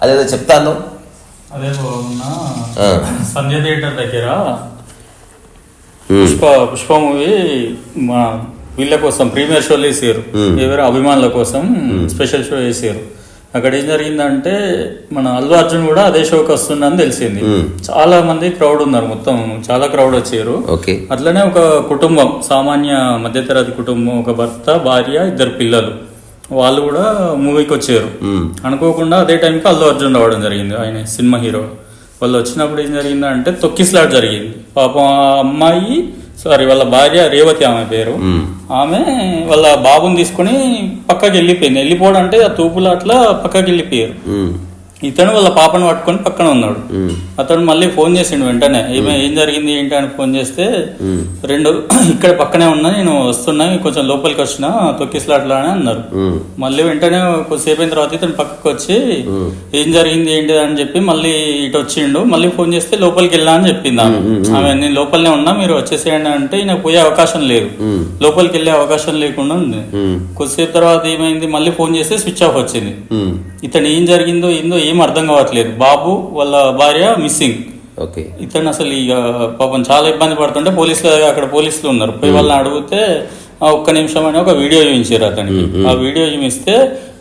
అదేదో చెప్తాను. అదే. సంజయ్ థియేటర్ దగ్గర పుష్ప పుష్ప మూవీ మా వీళ్ళ కోసం ప్రీమియర్ షోలు వేసారు. ఎవరు? అభిమానుల కోసం స్పెషల్ షో వేసారు. అక్కడ ఏం జరిగిందంటే మన అల్లు అర్జున్ కూడా అదే షోకి వస్తుందని తెలిసింది. చాలా మంది క్రౌడ్ ఉన్నారు మొత్తం చాలా క్రౌడ్ వచ్చారు. అట్లనే ఒక కుటుంబం సామాన్య మధ్యతరగతి కుటుంబం ఒక భర్త భార్య ఇద్దరు పిల్లలు వాళ్ళు కూడా మూవీకి వచ్చారు. అనుకోకుండా అదే టైంకి అల్లు అర్జున్ రావడం జరిగింది ఆయన సినిమా హీరో. వాళ్ళు వచ్చినప్పుడు ఏం జరిగిందంటే తొక్కిస్లాట్ జరిగింది. పాపం అమ్మాయి సారీ వాళ్ళ భార్య రేవతి ఆమె పేరు. ఆమె వాళ్ళ బాబుని తీసుకొని పక్కకి వెళ్ళిపోయింది. వెళ్ళిపోవడం అంటే ఆ తూపులు అట్లా పక్కకి వెళ్ళిపోయారు. ఇతను వాళ్ళ పాపను పట్టుకొని పక్కన ఉన్నాడు. అతను మళ్ళీ ఫోన్ చేసిండు వెంటనే ఏమే ఏం జరిగింది? ఏంటి? అని ఫోన్ చేస్తే రెండు ఇక్కడ పక్కనే ఉన్నా నేను వస్తున్నా కొంచెం లోపలికి వచ్చిన తొక్కిస్లాట్లా అని అన్నారు. మళ్ళీ వెంటనే కొద్దిసేపు అయిన తర్వాత ఇతను పక్కకు వచ్చి ఏం జరిగింది? ఏంటి? అని చెప్పి మళ్ళీ ఇటు వచ్చిండు. మళ్ళీ ఫోన్ చేస్తే లోపలికి వెళ్ళా అని చెప్పింది ఆమె. ఆమె నేను లోపలనే ఉన్నా మీరు వచ్చేసేయండి అంటే ఈయన పోయే అవకాశం లేదు. లోపలికి వెళ్ళే అవకాశం లేకుండా ఉంది. కొద్దిసేపు తర్వాత ఏమైంది? మళ్ళీ ఫోన్ చేస్తే స్విచ్ ఆఫ్ వచ్చింది. ఇతను ఏం జరిగిందో ఏందో ఏం అర్థం కావట్లేదు. బాబు వాళ్ళ భార్య మిస్సింగ్ ఓకే. ఇతను అసలు ఇక పాపం చాలా ఇబ్బంది పడుతుంటే పోలీసులు అక్కడ పోలీసులు ఉన్నారు. పోయి వాళ్ళని అడిగితే "ఆ, ఒక్క నిమిషం అని ఒక వీడియో చూపించారు అతనికి. ఆ వీడియో చూపిస్తే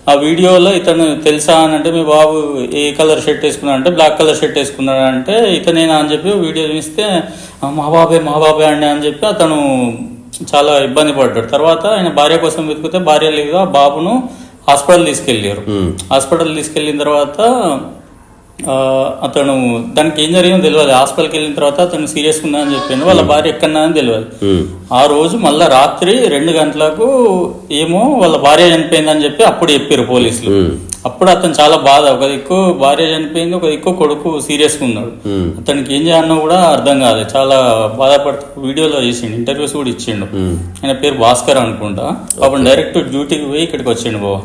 ఆ వీడియోలో ఇతను తెలుసా అని అంటే మీ బాబు ఏ కలర్ షర్ట్ వేసుకున్నాడు అంటే బ్లాక్ కలర్ షర్ట్ వేసుకున్నాడు అంటే ఇతనేనా అని చెప్పి వీడియో చూపిస్తే "ఆ, మా బాబే మా బాబే అండి అని చెప్పి అతను చాలా ఇబ్బంది పడ్డాడు. తర్వాత ఆయన భార్య కోసం వెతికితే భార్య లేదు ఆ బాబును హాస్పిటల్ తీసుకెళ్ళారు. హాస్పిటల్ తీసుకెళ్ళిన తర్వాత అతను దానికి ఏం జరిగిందో తెలియదు హాస్పిటల్కి వెళ్ళిన తర్వాత అతను సీరియస్ ఉందా అని చెప్పిండు వాళ్ళ భార్య ఎక్కడా అని తెలియదు ఆ రోజు మళ్ళా రాత్రి రెండు గంటలకు ఏమో వాళ్ళ భార్య చనిపోయిందని చెప్పి అప్పుడు చెప్పారు పోలీసులు. అప్పుడు అతను చాలా బాధ. ఒక దిక్కు భార్య చనిపోయింది ఒక దిక్కు కొడుకు సీరియస్గా ఉన్నాడు. అతనికి ఏం చేయాలన్నా కూడా అర్థం కాదు చాలా బాధపడుతూ వీడియోలో చేసిండు ఇంటర్వ్యూస్ కూడా ఇచ్చిండు. ఆయన పేరు భాస్కర్ అనుకుంటా. పాపం డైరెక్ట్ డ్యూటీకి పోయి ఇక్కడికి వచ్చిండు బావ.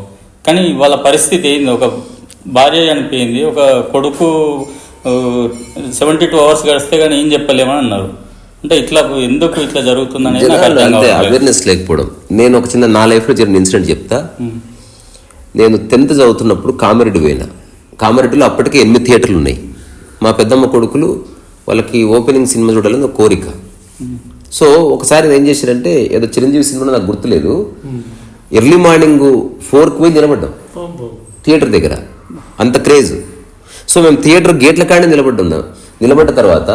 కానీ వాళ్ళ పరిస్థితి ఏంది? ఒక భార్య చనిపోయింది ఒక కొడుకు సెవెంటీ టూ అవర్స్ గడిస్తే కానీ ఏం చెప్పలేమని అన్నారు. అంటే ఇట్లా ఎందుకు ఇట్లా జరుగుతుందని అంతే కావట్లేదు. అవేర్నెస్ లేకపోవడం. నేను ఒక చిన్న నా లైఫ్లో జరిగిన ఇన్సిడెంట్ చెప్తా. నేను టెన్త్ చదువుతున్నప్పుడు కామారెడ్డి పోయినా. కామారెడ్డిలో అప్పటికే ఎనిమిది థియేటర్లు ఉన్నాయి. మా పెద్దమ్మ కొడుకులు వాళ్ళకి ఓపెనింగ్ సినిమా చూడాలని కోరిక. సో ఒకసారి ఏం చేశారంటే ఏదో చిరంజీవి సినిమా నాకు గుర్తులేదు. ఎర్లీ మార్నింగ్ ఫోర్కి పోయి నిలబడ్డాం. థియేటర్ దగ్గర. అంత క్రేజ్. సో మేము థియేటర్ గేట్ల కాడే నిలబడ్డాం నిలబడ్డ తర్వాత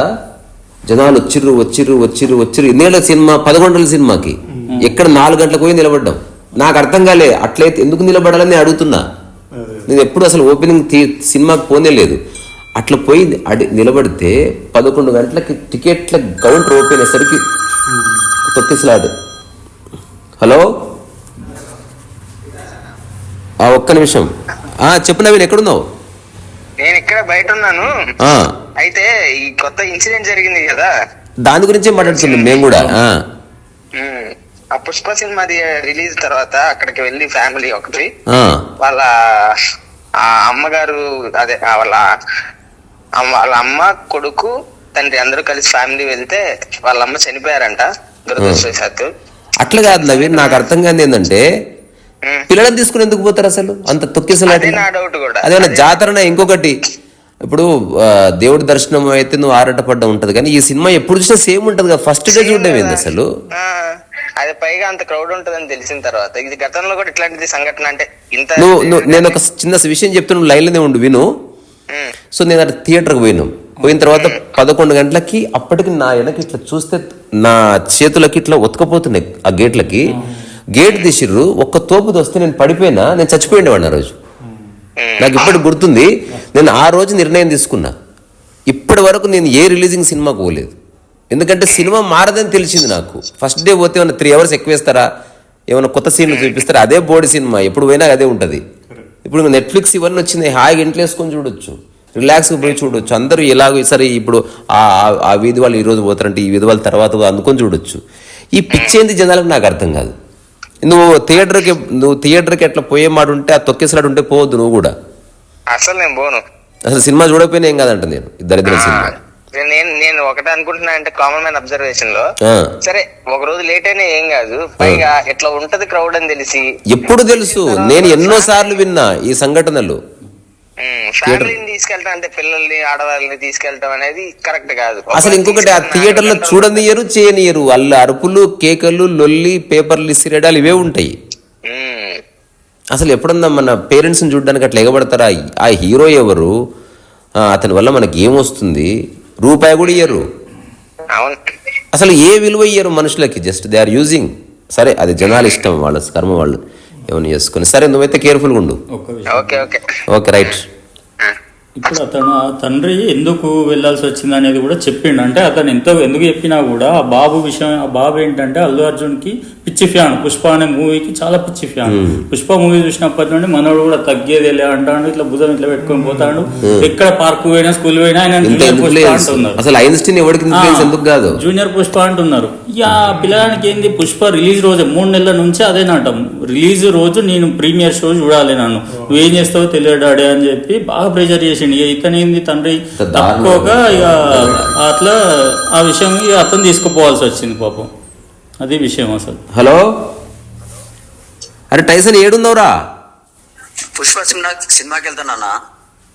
జనాలు వచ్చిర్రు వచ్చిర్రు వచ్చిర్రు వచ్చిర్రు. ఇన్నేళ్ళ సినిమా పదకొండల సినిమాకి ఎక్కడ నాలుగు గంటలకు పోయి నిలబడ్డాం. నాకు అర్థం కాలే అట్లయితే ఎందుకు నిలబడాలని నేను అడుగుతున్నా నేను ఎప్పుడు అసలు ఓపెనింగ్ సినిమాకి పోనే లేదు. అట్లా పోయి అడి నిలబడితే పదకొండు గంటలకి టికెట్ల కౌంటర్ ఓపెన్ అయ్యేసరికి తొక్కిసలాడు. హలో? ఆ ఒక్క నిమిషం. ఆ చెప్పు నవీన్ ఎక్కడున్నావు? నేను ఇక్కడ బయట ఉన్నాను ఆ, అయితే ఈ కొత్త ఇన్సిడెంట్ జరిగింది కదా. దాని గురించే మాట్లాడుతున్నాం మేము కూడా ఆ, ఉమ్, ఆ పుష్ప సినిమా రిలీజ్ తర్వాత అక్కడికి వెళ్ళి ఫ్యామిలీ ఒకటి. ఆ, వాళ్ళ ఆ అమ్మగారు అదే ఆ వాళ్ళ అమ్మ- వాళ్ళ అమ్మ కొడుకు తండ్రి అందరూ కలిసి ఫ్యామిలీ వెళ్తే వాళ్ళ అమ్మ చనిపోయారంట దురదృష్టవశాత్తు. అట్లా కాదు నవీన్ నాకు అర్థం కాదు ఏంటంటే పిల్లలను తీసుకుని ఎందుకు పోతారు అసలు? అంత తొక్కిసలాట అదే జాతరన ఇంకొకటి ఇప్పుడు దేవుడి దర్శనం అయితే నువ్వు ఆరాటపడ్డ ఉంటది. కానీ ఈ సినిమా ఎప్పుడు చూసినా సేమ్ ఉంటది కదా. ఫస్ట్ డే చూడడం ఏంది అసలు? అది పైగా అంత క్రౌడ్ ఉంటదని తెలిసిన తర్వాత. ఇది గతంలో కూడా ఇట్లాంటిది సంఘటన అంటే ఇంత నువ్వు నువ్వు నేను ఒక చిన్న విషయం చెప్తున్నా లైన్లోనే ఉండు విను. సో నేను అక్కడ థియేటర్కి పోయినాం. పోయిన తర్వాత పదకొండు గంటలకి అప్పటికి నా వెనక ఇట్లా చూస్తే నా చేతులకి ఇట్లా ఉతకపోతున్నాయి ఆ గేట్లకి గేట్ తీసిర్రు ఒక్క తోపు వస్తే నేను పడిపోయినా నేను చచ్చిపోయిండేవాడిని ఆ రోజు. నాకు ఇప్పటికి గుర్తుంది నేను ఆ రోజు నిర్ణయం తీసుకున్నా. ఇప్పటి వరకు నేను ఏ రిలీజింగ్ సినిమాకు పోలేదు. ఎందుకంటే సినిమా మారదని తెలిసింది నాకు. ఫస్ట్ డే పోతే ఏమైనా త్రీ అవర్స్ ఎక్కువేస్తారా? ఏమైనా కొత్త సీన్లు చూపిస్తారా? అదే బోర్డు సినిమా ఎప్పుడు పోయినా అదే ఉంటుంది. ఇప్పుడు నెట్ఫ్లిక్స్ ఇవన్నీ వచ్చింది హాయిగా ఇంట్లో వేసుకొని చూడొచ్చు. రిలాక్స్గా పోయి చూడొచ్చు. అందరూ ఎలాగో సరే ఇప్పుడు ఆ ఆ- వీధి వాళ్ళు ఈరోజు పోతారంటే ఈ వీధి వాళ్ళ తర్వాత అందుకొని చూడొచ్చు. ఈ పిచ్చేంది జనాలకు నాకు అర్థం కాదు. నువ్వు థియేటర్కి నువ్వు థియేటర్కి ఎట్లా పోయే మాట ఉంటే ఆ తొక్కేసినట్టు ఉంటే పోవద్దు నువ్వు కూడా. అసలు నేను పోను. అసలు సినిమా చూడకపోయినా ఏం కాదంట నేను ఈ దరిద్ర సినిమా. నేను నేను ఒకటే అనుకుంటున్నా అంటే కామన్ మ్యాన్ అబ్జర్వేషన్లో. సరే ఒక రోజు లేట్ అయినా ఏం కాదు పైగా ఇట్లా ఉంటది క్రౌడ్ అని తెలిసి. ఎప్పుడు తెలుసు? నేను ఎన్నో సార్లు విన్నా ఈ సంఘటనలు. ఫ్యామిలీని తీసుకెళ్ళటం అంటే పిల్లల్ని ఆడవాళ్ళని తీసుకెళ్ళటం అనేది కరెక్ట్ కాదు. అసలు ఇంకొకటి ఆ థియేటర్లో చూడనియరు చేయనియరు. వాళ్ళ అరుపులు కేకలు లొల్లి పేపర్లు ఇసిరేడాలు ఇవే ఉంటాయి. ఉమ్, అసలు ఎప్పుడన్నా మన పేరెంట్స్ని చూడడానికి అట్లా ఎగబడతారా? ఆ హీరో ఎవరు? అతని వల్ల మనకి ఏమొస్తుంది రూపాయి కూడా ఇయ్యరు. అవును. అసలు ఏ విలువ ఇయ్యరు మనుషులకి? జస్ట్ దే ఆర్ యూజింగ్ సరే అది జనాలు ఇష్టం వాళ్ళ కర్మ వాళ్ళు. ఏమైనా చేసుకుని. సరే నువ్వైతే కేర్ఫుల్గా ఉండు. Okay right. ఇప్పుడు అతను ఆ తండ్రి ఎందుకు వెళ్ళాల్సి వచ్చింది అనేది కూడా చెప్పిండు. అంటే అతను ఎంతో ఎందుకు చెప్పినా కూడా ఆ బాబు విషయం ఆ బాబు ఏంటంటే అల్లు అర్జున్కి పిచ్చి ఫ్యాన్. పుష్ప అనే మూవీకి చాలా పిచ్చి ఫ్యాన్. పుష్ప మూవీ చూసినప్పటి నుండి మనోడు కూడా తగ్గేదేలే అంటాడు ఇట్లా భుజం ఇట్లా పెట్టుకొని పోతాడు. ఎక్కడ పార్క్ పోయినా స్కూల్ పోయినా ఆయన జూనియర్ పుష్ప అంటున్నారు. అసలు ఐన్స్టీన్ ఎవరికి ఇన్ఫ్లుయెన్స్ ఎందుకు కాదు? జూనియర్ పుష్ప అంటున్నారు. పిల్లగానికి ఏంది? పుష్ప రిలీజ్ రోజు మూడు నెలల నుంచి అదే నాటం. రిలీజ్ రోజు నేను ప్రీమియర్ షో చూడాలి నన్ను. నువ్వేం చేస్తావో తెలియదు డాడీ అని చెప్పి బాగా ప్రెషర్ చేసిండు. ఇక ఇతను ఏంది తండ్రి. తక్కువగా ఇక అట్లా ఆ విషయం ఇక అతను తీసుకుపోవాల్సి వచ్చింది పాపం. అది విషయం అసలు. హలో? అరే టైసన్ ఏడున్నావురా పుష్ప సినిమా సినిమాకి వెళ్తానన్నా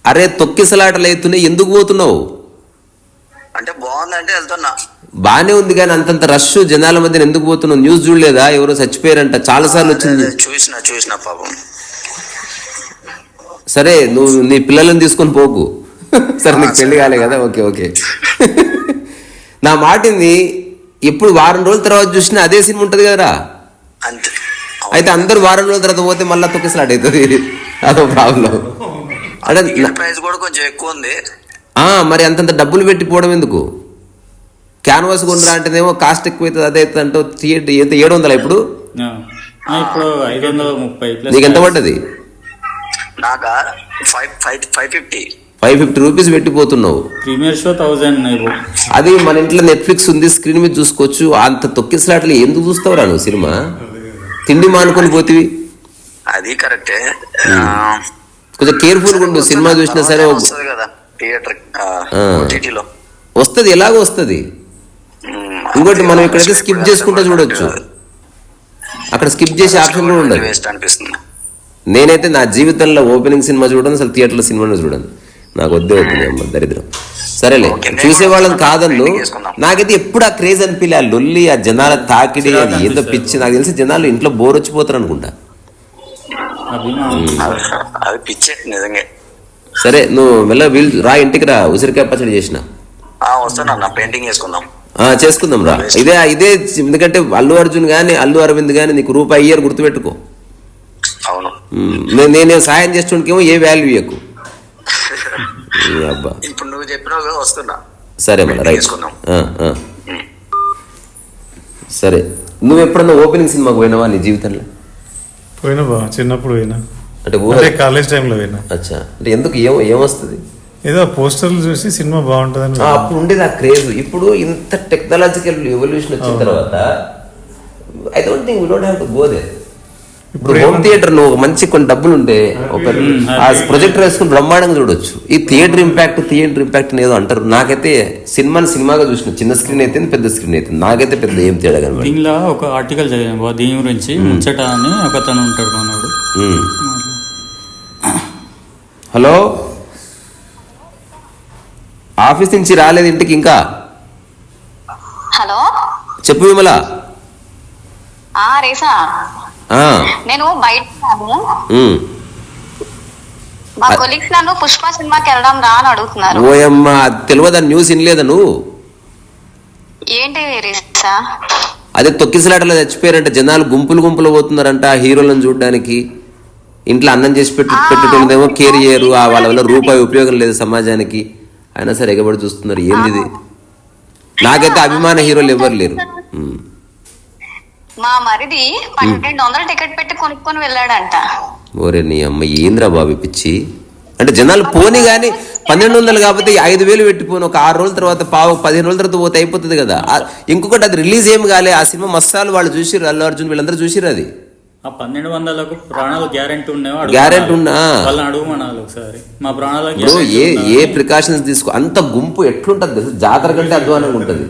అరే తొక్కిసలాటలు అవుతున్నాయి ఎందుకు పోతున్నావు? అంటే బాగుందంటే వెళ్తున్నా. బానే ఉంది కానీ అంతంత రష్ జనాల మధ్యన ఎందుకు పోతున్నావు? న్యూస్ చూడలేదా? ఎవరో చచ్చిపోయారంట. చాలా సార్లు వచ్చింది. చూసిన చూసిన పాపం. సరే నువ్వు నీ పిల్లలను తీసుకొని పోకు. సరే నీకు పెళ్ళి కాలే కదా. Okay okay. నా మాటింది ఇప్పుడు వారం రోజుల తర్వాత చూసినా అదే సినిమా ఉంటుంది కదరా? అంతే. అయితే అందరు వారం రోజుల తర్వాత పోతే మళ్ళీ తొక్కిసలాట అవుతుంది అదో ప్రాబ్లం. అంటే ప్రైస్ కూడా కొంచెం ఎక్కువ ఉంది. ఆ, మరి అంతంత డబ్బులు పెట్టి పోవడం ఎందుకు? క్యాన్వాస్ కొనరా అంటేనేమో కాస్ట్ ఎక్కువ అవుతుంది అదే అవుతుంది అంటే థియేటర్ ఎంత ఏడు వందల ఇప్పుడు? ఆ. ఆ, ఇప్పుడు ఐదు వందల ముప్పై ప్లస్ నీకు ఎంత పడ్డది? నాకా? Five five five fifty. Five fifty rupees పెట్టిపోతున్నావు. Premiere show thousand అది మన ఇంట్లో నెట్ఫ్లిక్స్ ఉంది స్క్రీన్ మీద చూసుకోవచ్చు. అంత తొక్కిసలాట్లు ఎందుకు చూస్తావురా నువ్వు సినిమా? తిండి మానుకొని పోతివి. అది కరెక్టే. కొంచెం కేర్ఫుల్గా ఉండు సినిమా చూసినా సరే థియేటర్ వస్తుంది ఎలాగో వస్తుంది. ఇంకోటి మనం ఇక్కడైతే skip చేసుకుంటూ చూడొచ్చు. అక్కడ స్కిప్ చేసే ఆప్షన్ కూడా ఉండదు వేస్ట్ అనిపిస్తుంది. నేనైతే నా జీవితంలో ఓపెనింగ్ సినిమా చూడను అసలు థియేటర్లో సినిమాను చూడను. నాకు వద్దే వద్దు అమ్మ దరిద్రం. సరేలే ఓకే, నేను చూసే వాళ్ళని కూడా కాదన్ను. నాకైతే ఎప్పుడు ఆ క్రేజ్ అనిపించలే ఆ లొల్లి ఆ జనాల తాకిడి అది ఏందో పిచ్చి నాకు తెలిసి జనాలు ఇంట్లో బోర్ వచ్చిపోతారు అనుకుంటా. అది పిచ్చే నిజంగా. సరే నువ్వు మెల్ల వీలు రా ఇంటికి రా ఉసిరికాయ పచ్చడి చేసిన. వస్తానన్నా పెయింటింగ్ చేసుకుందాం. ఆ, చేసుకుందాం రా. ఇదే ఇదే ఎందుకంటే అల్లు అర్జున్ కానీ అల్లు అరవింద్ కానీ నీకు రూపాయి ఇయ్యరు గుర్తుపెట్టుకో. అవును. నేను నేను సాయం చేస్తుండకేమో ఏ వాల్యూ అబ్బా ఇప్పుడు నువ్వు చెప్పినావు వస్తున్నా. సరే మళ్ళీ రైట్. చేసుకుందాం. ఆ, ఆ. సరే. నువ్వు ఎప్పుడన్నా ఓపెనింగ్ సినిమాకి పోయినావా నీ జీవితంలో? పోయినా బా చిన్నప్పుడు పోయినా. అంటే ఊహ కాలేజ్ టైంలో పోయినా. అచ్చా. అంటే ఎందుకు ఏం ఏమొస్తుంది? ఏదో పోస్టర్లు చూసి సినిమా బాగుంటుందని అప్పుడు ఉండేది ఆ క్రేజ్. ఇప్పుడు ఇంత టెక్నాలజికల్ ఎవల్యూషన్ వచ్చిన తర్వాత I don't think we don't have to go there ఇప్పుడు హోమ్ థియేటర్ నువ్వు మంచి కొన్ని డబ్బులు ఉంటే ఒక ఆ. ప్రొజెక్టర్ వేసుకుని బ్రహ్మాండంగా చూడొచ్చు. ఈ థియేటర్ ఇంపాక్ట్ థియేటర్ ఇంపాక్ట్ ఏదో అంటారు. నాకైతే సినిమాని సినిమాగా చూసిన చిన్న స్క్రీన్ అయితే పెద్ద స్క్రీన్ అయితే నాకైతే పెద్ద ఏం తేడా కనబడి దీనిలో ఒక ఆర్టికల్ చదివాను బా దీని గురించి. ముచ్చట అని ఒక అతను ఉంటాడు మనోడు హలో? ఆఫీస్ నుంచి రాలేదు ఇంటికి ఇంకా? హలో? చెప్పు విమల. ఆ రేసా? నేను బయట. మా కొలీగ్స్ నన్ను పుష్ప సినిమాకి వెళ్దాం రా అని అడుగుతున్నారు. ఓయమ్మ తెలియదా న్యూస్ వినలేదా నువ్వు? ఏంటి అదే తొక్కిసలాటలో చచ్చిపోయారంట జనాలు గుంపులు గుంపులు పోతున్నారంట హీరోలను చూడడానికి. ఇంట్లో అన్నం చేసి పెట్టు పెట్టేటోళ్ళేమో కేర్ చేయరు ఆ వాళ్ళ వల్ల రూపాయి ఉపయోగం లేదు సమాజానికి. అయినా సరే ఎగబడి చూస్తున్నారు. ఏంది నాకైతే అభిమాన హీరోలు ఎవరు లేరు. మా మరిది పన్నెండు వందల టికెట్ పెట్టి కొనుక్కొని వెళ్ళాడంట ఓరే నీ అమ్మ ఏంద్రా బాబు పిచ్చి అంటే జనాలు పోని కానీ పన్నెండు వందలు కాకపోతే ఐదు వేలు పెట్టిపోను ఒక ఆరు రోజుల తర్వాత పావు పదిహేను రోజుల తర్వాత పోతే అయిపోతుంది కదా ఇంకొకటి అది రిలీజ్ ఏం కాలే ఆ సినిమా మస్తాలు వాళ్ళు చూసిర్రు అల్లు అర్జున్ వీళ్ళందరూ చూసిర్రు అది ఆ పన్నెండు వందలకు ప్రాణాలు గ్యారెంటీ ఉన్నాయో Guarantee ఉన్నా. వాళ్ళని అడుగుమనాలి ఒకసారి మా ప్రాణాలకు ఏ? ఏ ప్రికాషన్స్ తీసుకో అంత గుంపు ఎట్లుంటది? జాతర కంటే అధ్వానంగా ఉంటుంది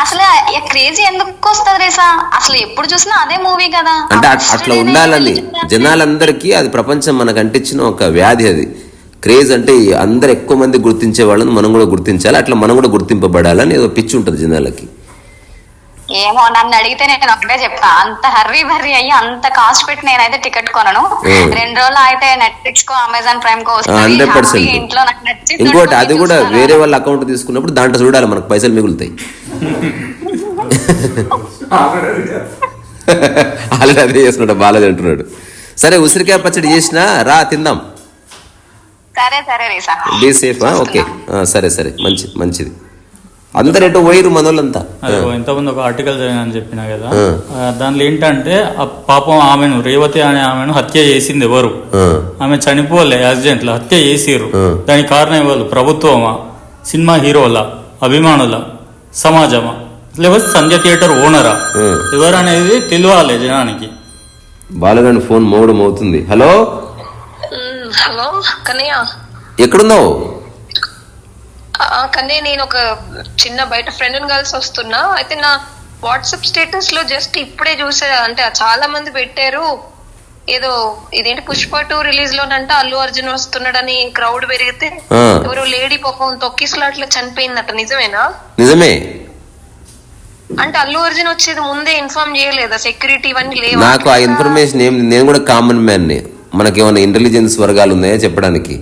అసలు క్రేజీ ఎందుకు వస్తుంది రేసా? అసలు ఎప్పుడు చూసినా అదే మూవీ కదా. అంటే అట్లా ఉండాలని. జనాలందరికీ అది ప్రపంచం మనకు అంటించిన ఒక వ్యాధి అది. క్రేజ్ అంటే అందరు ఎక్కువ మంది గుర్తించే వాళ్ళని మనం కూడా గుర్తించాలి అట్లా మనం కూడా గుర్తింపబడాలని ఏదో పిచ్చి ఉంటుంది జనాలకి. ఏమో నన్ను అడిగితే నేను ఒకటే చెప్తా. అంత హర్రీ బర్రీ అయ్యి అంత కాస్ట్ పెట్టి నేనైతే టికెట్ కొనను. రెండు రోజులు అయితే నెట్ఫ్లిక్స్ కో అమెజాన్ ప్రైమ్ కో. Hundred percent. ఇంట్లో నాకు నచ్చింది ఇంకోటి అది కూడా. వేరే వాళ్ళ అకౌంట్ తీసుకున్నప్పుడు దాంట్లో చూడాలి మనకు పైసలు మిగులుతాయి. ఆల్రెడీ అదే చేస్తున్నాడు బాలాజీ అంటున్నాడు. సరే ఉసిరికాయ పచ్చడి చేసినా రా తిందాం. సరే సరే బీ సేఫ్ ఓకే. సరే సరే. మంచి మంచిది. అందరు ఎటు పోయిరు మనోళ్ళంతా? అదే ఇంతకుముందు ఒక ఆర్టికల్ చదివానని చెప్పిన కదా? దాంట్లో ఏంటంటే ఆ పాపం ఆమెను రేవతి అనే ఆమెను హత్య చేసింది ఎవరు? ఆమె చనిపోలే యాక్సిడెంట్లో హత్య చేసిర్రు. ఆ. దానికి కారణం ఎవరు? ప్రభుత్వమా? సినిమా హీరోల? అభిమానుల? సమాజమా? లేకపోతే సంజయ్ థియేటర్ ఓనరా. ఎవరు అనేది తెలియాలి జనానికి. బాలగాని ఫోన్ మోగడం అవుతుంది హలో. హలో కన్నయ్య. ఎక్కడున్నావు? కన్నయ్య నేను ఒక చిన్న బయట ఫ్రెండ్ కలిసి వస్తున్నా. అయితే నా వాట్సాప్ స్టేటస్లో జస్ట్ ఇప్పుడే చూసా. అంటే చాలా మంది పెట్టారు. ఏదో ఇదేంటి పుష్ప టూ రిలీజ్ లోనంట అల్లు అర్జున్ వస్తున్నాడని క్రౌడ్ పెరిగితే. ఎవరు లేడీ పాపం తొక్కిసలాట్లో చనిపోయిందట. నిజమేనా? నిజమే. అంటే అల్లు అర్జున్ వచ్చేది ముందే ఇన్ఫార్మ్ చేయలేదా? సెక్యూరిటీ ఇవన్నీ లేవా? నాకు ఆ ఇన్ఫర్మేషన్ ఏం నేను కూడా కామన్ మ్యాన్ని మనకేమైనా ఇంటెలిజెన్స్ వర్గాలు ఉన్నాయా చెప్పడానికి?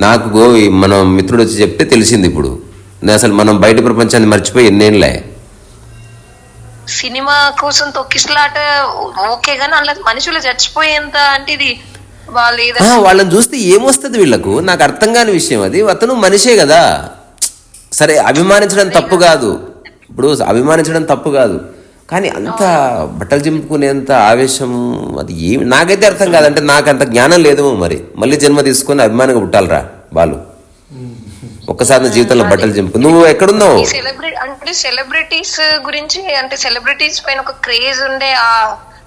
నాకు గో ఈ మన మిత్రుడు వచ్చి చెప్తే తెలిసింది ఇప్పుడు. అసలు మనం బయట ప్రపంచాన్ని మర్చిపోయి ఎన్నేళ్ళే? సినిమా కోసం తొక్కిసలాట ఓకే గానీ అందులో మనుషులు చచ్చిపోయేంత అంటే ఇది వాళ్ళని చూస్తే ఏమొస్తుంది వీళ్ళకు? నాకు అర్థం కాని విషయం అది. అతను మనిషే కదా. సరే అభిమానించడం తప్పు కాదు. ఇప్పుడు అభిమానించడం తప్పు కాదు. కానీ అంత బట్టలు చింపుకునేంత ఆవేశం అది ఏమి నాకైతే అర్థం కాదంటే నాకు అంత జ్ఞానం లేదేమో మరి. మళ్ళీ జన్మ తీసుకొని అభిమానంగా పుట్టాలరా వాళ్ళు ఒక్కసారి నా జీవితంలో బట్టలు చింపు. నువ్వు ఎక్కడున్నావు? అంటే సెలబ్రిటీస్ గురించి అంటే సెలబ్రిటీస్ పైన ఒక క్రేజ్ ఉండే ఆ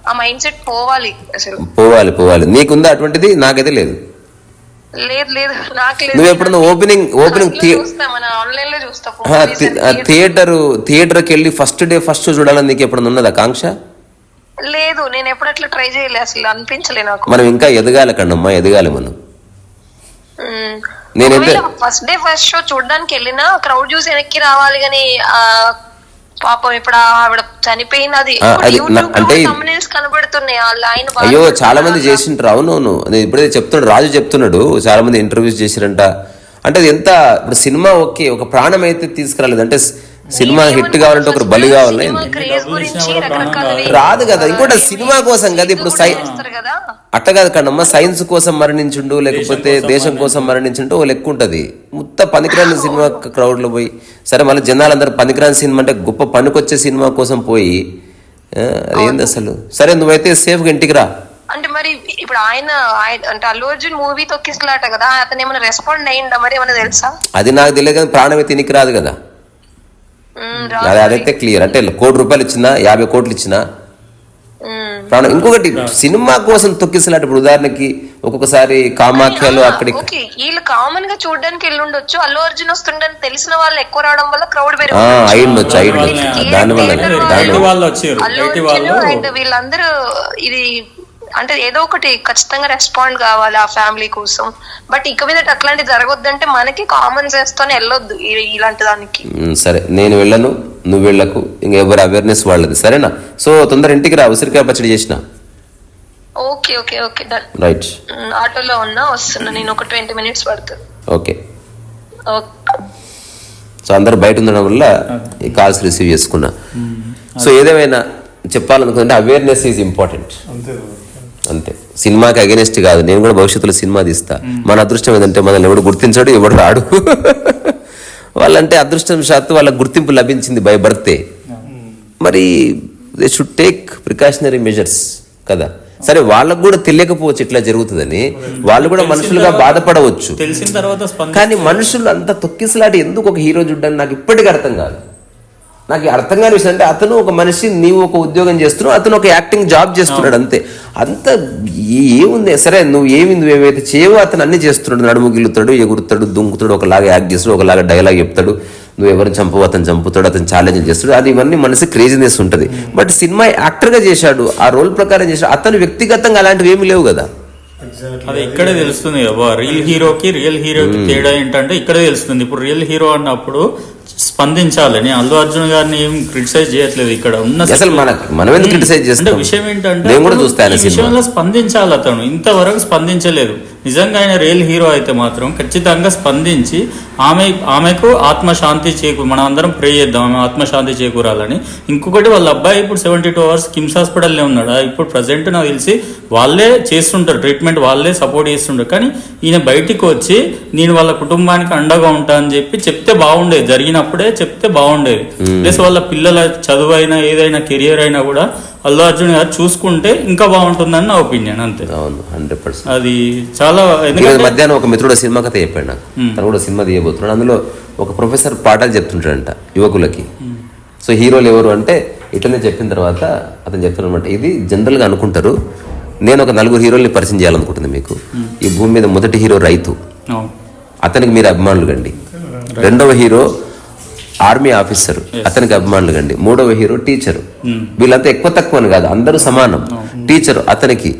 ఆ మైండ్ సెట్ పోవాలి అసలు. పోవాలి పోవాలి. నీకుందా అటువంటిది? నాకైతే లేదు. లేదు లేదు. నాకు నువ్వు ఎప్పుడన్నా ఓపెనింగ్ ఓపెనింగ్ ఆన్లైన్లో చూస్తా థియేటర్ థియేటర్కి వెళ్ళి ఫస్ట్ డే ఫస్ట్ చూడాలని నీకు ఎప్పుడన్నా ఉన్నదా కాంక్ష? లేదు నేను ఎప్పుడు అట్లా ట్రై చేయలే అసలు అనిపించలే నాకు. మనం ఇంకా ఎదగాలి కండమ్మా ఎదగాలి మనం. నేనైతే ఫస్ట్ డే ఫస్ట్ షో చూడడానికి వెళ్ళినా క్రౌడ్ చూసి వెనక్కి రావాలి కానీ పాపం ఇప్పుడు ఆవిడ చనిపోయింది. అది అంటే- కనబడుతున్నాయి. ఆ లైన్ అయ్యో చాలా మంది చేసింటారు అవునవును నేను ఇప్పుడే చెప్తున్నాడు రాజు చెప్తున్నాడు. చాలా మంది ఇంటర్వ్యూస్ చేసిరంట అంటే అది ఎంత ఇప్పుడు సినిమా ఓకే ఒక ప్రాణం అయితే తీసుకురాలేదు. అంటే సినిమా హిట్ కావాలంటే ఒకరు బలి రకరకాల రాదు కదా ఇంకోటి సినిమా కోసం కదా ఇప్పుడు సై చేస్తారు కదా. అట్ట కాదు కన్నమ్మ సైన్స్ కోసం మరణించుండు లేకపోతే దేశం కోసం మరణించుంటూ ఓ లెక్క ఉంటది. మొత్త పనికిరాని సినిమా క్రౌడ్లో పోయి సరే మళ్ళీ జనాలందరూ పనికిరాని సినిమా అంటే గొప్ప పనికొచ్చే సినిమా కోసం పోయి అదేంది అసలు? సరే నువ్వైతే సేఫ్గా ఇంటికి రా. అంటే మరి ఇప్పుడు ఆయన ఆయన- అంటే అల్లు అర్జున్ మూవీ తొక్కిసలాట కదా అతను ఏమైనా రెస్పాండ్ అయ్యిందా మరి ఏమైనా తెలుసా? అది నాకు తెలియదు కానీ ప్రాణం అయితే తినికి రాదు కదా. అది అదైతే క్లియర్ అంటే కోటి రూపాయలు ఇచ్చినా యాభై కోట్లు ఇచ్చినా. ప్రాణం ఇంకొకటి సినిమా కోసం తొక్కిసలాట ఇప్పుడు ఉదాహరణకి ఒక్కొక్కసారి కామాఖ్యలు ఓకే. వీళ్ళు కామన్గా చూడడానికి వెళ్ళుండొచ్చు అల్లు అర్జున్ వస్తుండని తెలిసిన వాళ్ళు ఎక్కువ రావడం వల్ల క్రౌడ్ ఆ, పెరిగి అయి ఉండొచ్చు అయి ఉండొచ్చు దాని వల్ల వీళ్ళందరూ ఇది అంటే ఏదో ఒకటి ఖచ్చితంగా రెస్పాండ్ కావాలి ఆ ఫ్యామిలీ కోసం. బట్ ఇక మీద అట్లాంటి జరగొద్దంటే మనకి కామన్ సెన్స్ తోనే వెళ్ళొద్దు ఇలాంటి దానికి. సరే నేను వెళ్ళను నువ్వు వెళ్ళకు ఇంక ఎవరి అవేర్నెస్ వాళ్ళది సరేనా? సో తొందర ఇంటికి రా ఉసిరికాయ పచ్చడి చేసిన. Okay okay okay done right ఆటోలో ఉన్నా వస్తున్నా నేను ఒక ట్వంటీ మినిట్స్ పడుతుంది. ఓకే. ఓకే. సో అందరు బయట ఉండడం వల్ల ఈ కాల్స్ రిసీవ్ చేసుకున్నా. సో ఏదేమైనా చెప్పాలనుకుంటే అవేర్నెస్ ఈజ్ ఇంపార్టెంట్ అంతే. సినిమాకి అగెనెస్ట్ కాదు. నేను కూడా భవిష్యత్తులో సినిమా తీస్తా. మన అదృష్టం ఏంటంటే మనల్ని ఎవడు గుర్తించాడు ఎవడు రాడు. వాళ్ళంటే అదృష్టం శాత్తు వాళ్ళకి గుర్తింపు లభించింది బై బర్తే మరి they should take precautionary measures కదా. సరే వాళ్ళకు కూడా తెలియకపోవచ్చు ఇట్లా జరుగుతుందని. వాళ్ళు కూడా మనుషులుగా బాధపడవచ్చు. తెలిసిన తర్వాత కానీ మనుషులు అంత తొక్కిసలాటి ఎందుకు ఒక హీరో చూడడానికి నాకు ఇప్పటికీ అర్థం కాదు. నాకు అర్థం కాని విషయం అంటే అతను ఒక మనిషి నీవు ఒక ఉద్యోగం చేస్తున్నావు అతను ఒక యాక్టింగ్ జాబ్ చేస్తున్నాడు అంతే. అంత ఏ- ఏముంది? సరే నువ్వు ఏమి నువ్వు ఏమైతే చేయవో అతను అన్ని చేస్తున్నాడు. నడుము గిల్లుతాడు ఎగురుతాడు దుంకుతాడు ఒకలాగా యాక్ట్ చేస్తాడు ఒకలాగా డైలాగ్ చెప్తాడు. నువ్వు ఎవరిని చంపవు అతను చంపుతాడు అతను ఛాలెంజ్ చేస్తాడు. అది ఇవన్నీ మనసు క్రేజీనెస్ ఉంటుంది. బట్ సినిమా యాక్టర్గా చేశాడు ఆ రోల్ ప్రకారం చేశాడు అతను వ్యక్తిగతంగా అలాంటివి ఏమీ లేవు కదా. అది ఇక్కడే తెలుస్తుంది రియల్ హీరోకి రియల్ హీరోకి తేడా ఏంటంటే ఇక్కడే తెలుస్తుంది. ఇప్పుడు రియల్ హీరో అన్నప్పుడు స్పందించాలి నేను అల్లు అర్జున్ గారిని ఏం క్రిటిసైజ్ చేయట్లేదు ఇక్కడ ఉన్న అసలు మనకి మనం ఎందుకు అంటే చేస్తాం? విషయం ఏంటంటే నేను కూడా చూస్తాను. విషయంలో స్పందించాలి అతను ఇంతవరకు స్పందించలేదు నిజంగా ఆయన రియల్ హీరో అయితే మాత్రం ఖచ్చితంగా స్పందించి ఆమె ఆమెకు ఆత్మశాంతి చేకూ మనం అందరం ప్రే చేద్దాం ఆమె ఆత్మశాంతి చేకూరాలని. ఇంకొకటి వాళ్ళ అబ్బాయి ఇప్పుడు సెవెంటీ టూ అవర్స్ కిమ్స్ హాస్పిటల్లో ఉన్నాడు. ఇప్పుడు ప్రజెంట్ నాకు తెలిసి వాళ్ళే చేస్తుంటారు ట్రీట్మెంట్ వాళ్ళే సపోర్ట్ చేస్తుంటారు. కానీ ఈయన బయటికి వచ్చి నేను వాళ్ళ కుటుంబానికి అండగా ఉంటా అని చెప్పి చెప్తే బాగుండేది. జరిగినప్పుడే చెప్తే బాగుండేది. ప్లస్ వాళ్ళ పిల్లల చదువు అయినా ఏదైనా కెరియర్ అయినా కూడా అల్లు అర్జున్ గారు చూసుకుంటే ఇంకా బాగుంటుందని నా ఒపీనియన్ అంతే. అవును హండ్రెడ్ పర్సెంట్ అది చాలా మధ్యాహ్నం ఒక మిత్రుడు సినిమా కథ చెప్పాడు నాకు. తను కూడా సినిమా తీయబోతున్నాడు. అందులో ఒక ప్రొఫెసర్ పాఠాలు చెప్తుంటాడంట యువకులకి. సో హీరోలు ఎవరు అంటే ఇట్లనే చెప్పిన తర్వాత అతను చెప్తున్నాడనమాట ఇది జనరల్గా అనుకుంటారు. నేను ఒక నలుగురు హీరోల్ని పరిచయం చేయాలనుకుంటుంది మీకు. ఈ భూమి మీద మొదటి హీరో రైతు. అవును. అతనికి మీరు అభిమానులు కండి. రెండవ హీరో ఆర్మీ ఆఫీసర్. అతనికి అభిమానులు కండి. మూడవ హీరో టీచర్. వీళ్ళంతా ఎక్కువ తక్కువ అని కాదు అందరూ సమానం. టీచర్ అతనికి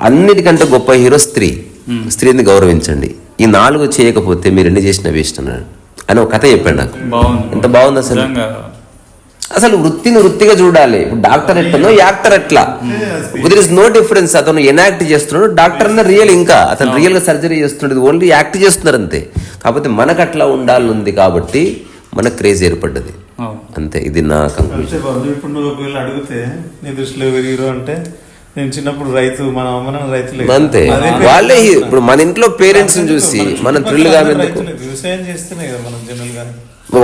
అన్నిటికంటే గొప్ప హీరో స్త్రీ. స్త్రీని గౌరవించండి. ఈ నాలుగు చేయకపోతే మీరు ఎన్ని చేసిన వేస్ట్ అన్నాడు అని ఒక కథ చెప్పాడు నాకు. బాగుంది. ఎంత బాగుంది అసలు? నిజంగా. అసలు వృత్తిని వృత్తిగా చూడాలి. డాక్టర్ ఎట్లనో యాక్టర్ ఎట్లా? దర్ ఇస్ నో డిఫరెన్స్ అతను ఎనాక్ట్ చేస్తున్నాడు డాక్టర్ అన్న రియల్ ఇంకా. అతను రియల్గా సర్జరీ చేస్తున్నాడు ఓన్లీ యాక్ట్ చేస్తున్నారు అంతే. కాకపోతే మనకు అట్లా ఉండాలనుంది కాబట్టి మనకు క్రేజ్ ఏర్పడ్డది. అంతే ఇది నా కంక్లూజన్ ఇప్పుడు నువ్వు ఒకవేళ అడిగితే నీ దృష్టిలో హీరో అంటే నేను చిన్నప్పుడు రైతు మన అమ్మ రైతులే. అంతే. వాళ్ళే ఇప్పుడు మన ఇంట్లో పేరెంట్స్ ఎందుకు మనం థ్రిల్గా. వ్యవసాయం చేస్తేనే కదా మనం జనరల్గా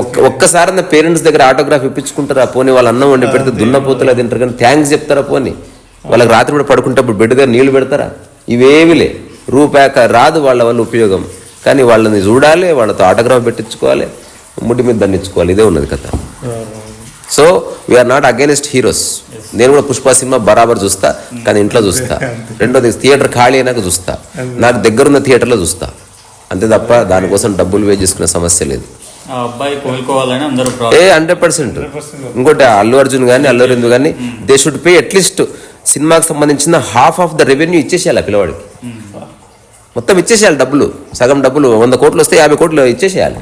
ఒక్క ఒక్కసారి పేరెంట్స్ దగ్గర ఆటోగ్రాఫ్ ఇప్పించుకుంటారా? పోనీ వాళ్ళ అన్నం వండి పెడితే దున్నపోతులు అది తింటారు కానీ థ్యాంక్స్ చెప్తారా పోనీ? వాళ్ళకి రాత్రి కూడా పడుకుంటప్పుడు బెడ్ దగ్గర నీళ్ళు పెడతారా? ఇవేమిలే రూపాయక రాదు వాళ్ళ వల్ల ఉపయోగం. కానీ వాళ్ళని చూడాలి వాళ్ళతో ఆటోగ్రాఫ్ పెట్టించుకోవాలి. ముడి మీద దండించుకోవాలి. ఇదే ఉన్నది కథ. So we are not against heroes నేను కూడా పుష్ప సినిమా బరాబర్ చూస్తా కానీ ఇంట్లో చూస్తా. రెండోది థియేటర్ ఖాళీ అయినాక చూస్తా. నాకు దగ్గరున్న థియేటర్లో చూస్తా. అంతే తప్ప దానికోసం డబ్బులు వే చేసుకునే సమస్య లేదు. A hundred percent. ఇంకోటి అల్లు అర్జున్ కానీ అల్లు అరవింద్ కానీ దే షుడ్ పే అట్లీస్ట్ సినిమాకి సంబంధించిన హాఫ్ ఆఫ్ ద రెవెన్యూ ఇచ్చేసేయాలి ఆ పిల్లవాడికి. మొత్తం ఇచ్చేసేయాలి డబ్బులు. సగం డబ్బులు వంద కోట్లు వస్తే యాభై కోట్లు ఇచ్చేసేయాలి.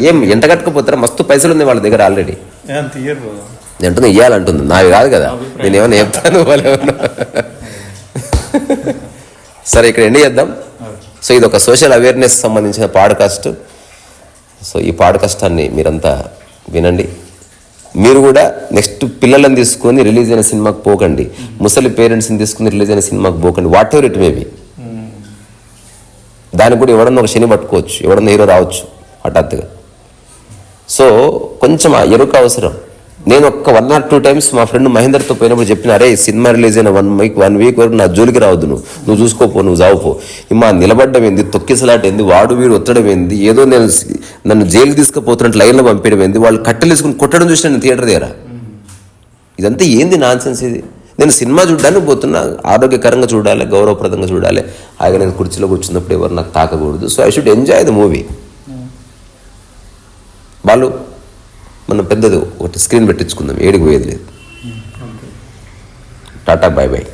ఏం ఎంత కట్టుకుపోతారా? మస్తు పైసలు ఉన్నాయి వాళ్ళ దగ్గర ఆల్రెడీ. అంటుంది ఇయ్యాలంటుంది. నావి కాదు కదా. నేను ఏమైనా చెప్తాను వాళ్ళు ఏమన్నా. సరే ఇక్కడ ఎండ్ చేద్దాం. సో ఇది ఒక సోషల్ అవేర్నెస్ సంబంధించిన పాడ్కాస్ట్ సో ఈ పాడ్కాస్టాన్ని మీరంతా వినండి. మీరు కూడా నెక్స్ట్ పిల్లలను తీసుకొని రిలీజ్ అయిన సినిమాకి పోకండి. ముసలి పేరెంట్స్ని తీసుకుని రిలీజ్ అయిన సినిమాకి పోకండి. వాట్ ఎవర్ ఇట్ మేబీ దానికి కూడా ఎవడన్నా ఒక శని పట్టుకోవచ్చు. ఎవడన్నా హీరో రావచ్చు. హఠాత్తుగా. సో కొంచెం ఆ ఎరుక అవసరం. నేను ఒక్క వన్ ఆర్ టూ టైమ్స్ మా ఫ్రెండ్ మహేందర్తో పోయినప్పుడు చెప్పిన అరే సినిమా రిలీజ్ అయిన వన్ వీక్ వన్ వీక్ వరకు నా జోలికి రావద్దు నువ్వు. నువ్వు చూసుకోపో నువ్వు చావుపో మా నిలబడ్డం ఏంది? తొక్కిసలాట ఏంది? వాడు వీడు ఒత్తడం ఏంది? ఏదో నేను నన్ను జైలు తీసుకుపోతున్నట్టు లైన్లో పంపించడం ఏంది? వాళ్ళు కట్టెలు తీసుకుని కొట్టడం చూసిన నేను థియేటర్ దగ్గర. ఇదంతా ఏంది నాన్సెన్స్ ఇది? నేను సినిమా చూడడానికి పోతున్నా ఆరోగ్యకరంగా చూడాలి గౌరవప్రదంగా చూడాలి. ఆయన నేను కుర్చీలో కూర్చున్నప్పుడు ఎవరు నాకు తాకకూడదు. So I should enjoy the movie వాళ్ళు మనం పెద్దది ఒకటి స్క్రీన్ పెట్టించుకుందాం ఏడికి పోయేది లేదు. Tata bye bye.